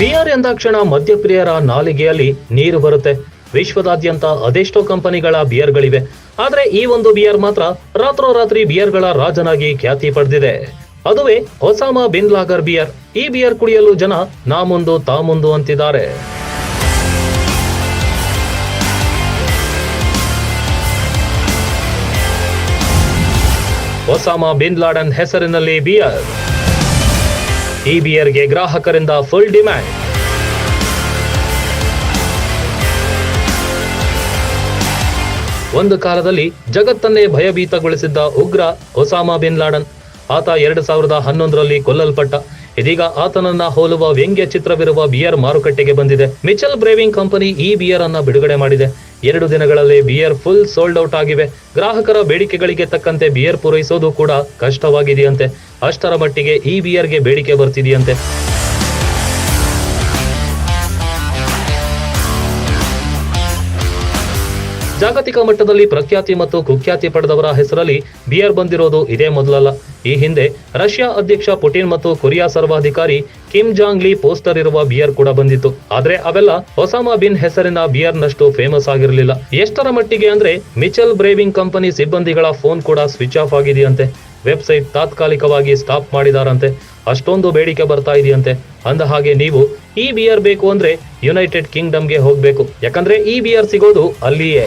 Beer ಎಂದಾಕ್ಷಣ ಮದ್ಯಪ್ರಿಯರ ನಾಲಿಗೆಯಲ್ಲಿ ನೀರು ಬರುತ್ತೆ. ವಿಶ್ವದಾದ್ಯಂತ ಅದೆಷ್ಟೋ ಕಂಪನಿಗಳ ಬಿಯರ್ಗಳಿವೆ ಆದ್ರೆ ಈ ಒಂದು ಬಿಯರ್ ಮಾತ್ರ ರಾತ್ರೋರಾತ್ರಿ ಬಿಯರ್ಗಳ ರಾಜನಾಗಿ ಖ್ಯಾತಿ ಪಡೆದಿದೆ. ಅದುವೇ ಒಸಾಮಾ ಬಿನ್ ಲಾಗರ್ ಬಿಯರ್ ಈ ಬಿಯರ್ ಕುಡಿಯಲು ಜನ ನಾ ಮುಂದು ತಾ ಮುಂದು ಅಂತಿದ್ದಾರೆ. ಒಸಾಮಾ ಬಿನ್ ಲಾಡನ್ ಹೆಸರಿನಲ್ಲಿ ಬಿಯರ್ ಈ ಬಿಯರ್ಗೆ ಗ್ರಾಹಕರಿಂದ ಫುಲ್ ಡಿಮ್ಯಾಂಡ್ ಒಂದು ಕಾಲದಲ್ಲಿ ಜಗತ್ತನ್ನೇ ಭಯಭೀತಗೊಳಿಸಿದ್ದ ಉಗ್ರ ಒಸಾಮಾ ಬಿನ್ ಲಾಡನ್. ಆತ ಎರಡು ಸಾವಿರದ ಹನ್ನೊಂದರಲ್ಲಿ ಕೊಲ್ಲಲ್ಪಟ್ಟ. ಇದೀಗ ಆತನನ್ನ ಹೋಲುವ ವ್ಯಂಗ್ಯ ಚಿತ್ರವಿರುವ ಬಿಯರ್ ಮಾರುಕಟ್ಟೆಗೆ ಬಂದಿದೆ. ಮಿಚಲ್ ಬ್ರೇವಿಂಗ್ ಕಂಪನಿ ಈ ಬಿಯರ್ ಅನ್ನ ಬಿಡುಗಡೆ ಮಾಡಿದೆ. ಎರಡು ದಿನಗಳಲ್ಲಿ ಬಿಯರ್ ಫುಲ್ ಸೋಲ್ಡ್ ಔಟ್ ಆಗಿವೆ. ಗ್ರಾಹಕರ ಬೇಡಿಕೆಗಳಿಗೆ ತಕ್ಕಂತೆ ಬಿಯರ್ ಪೂರೈಸೋದು ಕೂಡ ಕಷ್ಟವಾಗಿದೆಯಂತೆ. ಅಷ್ಟರ ಮಟ್ಟಿಗೆ ಈ ಬಿಯರ್ಗೆ ಬೇಡಿಕೆ ಬರ್ತಿದೆಯಂತೆ. ಜಾಗತಿಕ ಮಟ್ಟದಲ್ಲಿ ಪ್ರಖ್ಯಾತಿ ಮತ್ತು ಕುಖ್ಯಾತಿ ಪಡೆದವರ ಹೆಸರಲ್ಲಿ ಬಿಯರ್ ಬಂದಿರೋದು ಇದೇ ಮೊದಲಲ್ಲ. ಈ ಹಿಂದೆ ರಷ್ಯಾ ಅಧ್ಯಕ್ಷ ಪುಟಿನ್ ಮತ್ತು ಕೊರಿಯಾ ಸರ್ವಾಧಿಕಾರಿ ಕಿಮ್ ಜಾಂಗ್ ಲಿ ಪೋಸ್ಟರ್ ಇರುವ ಬಿಯರ್ ಕೂಡ ಬಂದಿತ್ತು. ಆದ್ರೆ ಅವೆಲ್ಲ ಒಸಾಮಾ ಬಿನ್ ಹೆಸರಿನ ಬಿಯರ್ನಷ್ಟು ಫೇಮಸ್ ಆಗಿರಲಿಲ್ಲ. ಎಷ್ಟರ ಮಟ್ಟಿಗೆ ಅಂದ್ರೆ ಮಿಚಲ್ ಬ್ರೇವಿಂಗ್ ಕಂಪನಿ ಸಿಬ್ಬಂದಿಗಳ ಫೋನ್ ಕೂಡ ಸ್ವಿಚ್ ಆಫ್ ಆಗಿದೆಯಂತೆ. ವೆಬ್ಸೈಟ್ ತಾತ್ಕಾಲಿಕವಾಗಿ ಸ್ಟಾಪ್ ಮಾಡಿದಾರಂತೆ. ಅಷ್ಟೊಂದು ಬೇಡಿಕೆ ಬರ್ತಾ ಇದೆಯಂತೆ. ಅಂದ ಹಾಗೆ ನೀವು ಈ ಬಿಯರ್ ಬೇಕು ಅಂದ್ರೆ ಯುನೈಟೆಡ್ ಕಿಂಗ್ಡಮ್ಗೆ ಹೋಗ್ಬೇಕು. ಯಾಕಂದ್ರೆ ಈ ಬಿಯರ್ ಸಿಗೋದು ಅಲ್ಲಿಯೇ.